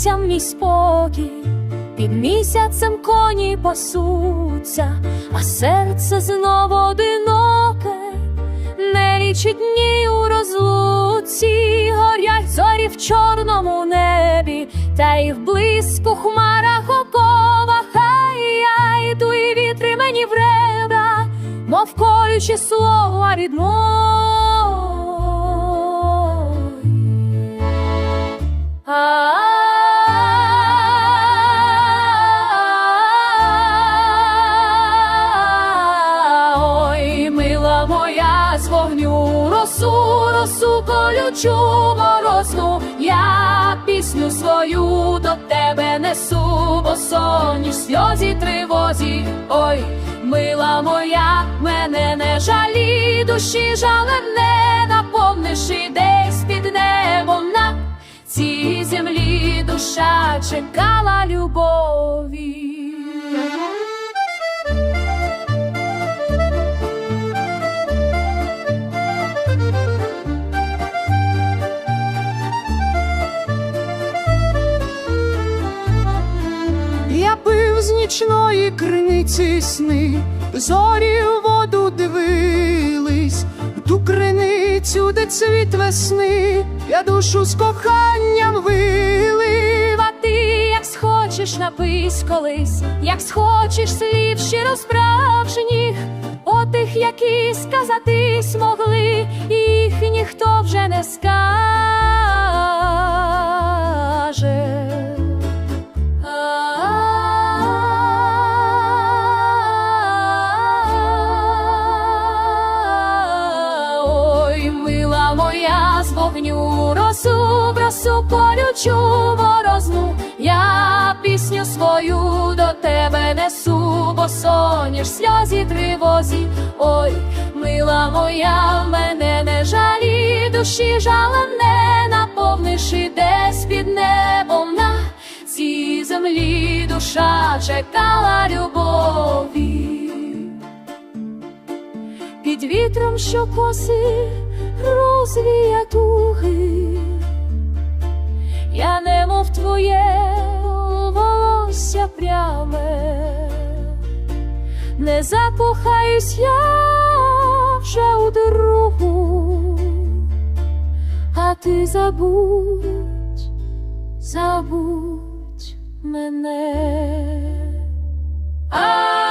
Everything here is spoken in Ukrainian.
життям мій спокій, під місяцем коні пасуться, а серце знову одиноке, не лічить дні у розлуці, горять зорі в чорному небі, та й в блиску хмарах оковах, хай дує вітри мені в ребра, мов колючі слова від росу, росу колючу морозну, я пісню свою до тебе несу, бо соні сльозі тривозі. Ой, мила моя, мене не жалі, душі жалем не наповниш і десь під небом на цій землі душа чекала любові. Я пив з нічної криниці сни, зорі в воду дивились, в ту криницю, де цвіт весни, я душу з коханням вилив. А ти, як схочеш, напись колись, як схочеш слів щиро справжніх, отих, які сказати змогли, їх ніхто вже не скаже. Вогню, росу, росу колючу морозну, я пісню свою до тебе несу, бо соняш сльозі тривозі. Ой, мила моя, мене не жалі, душі жалем не наповниш і десь під небом. На цій землі душа чекала любові під вітром, що коси розвіє туги, я немов твоє волосся пряме, не закохаюсь я вже у другу, а ти забудь, забудь мене. А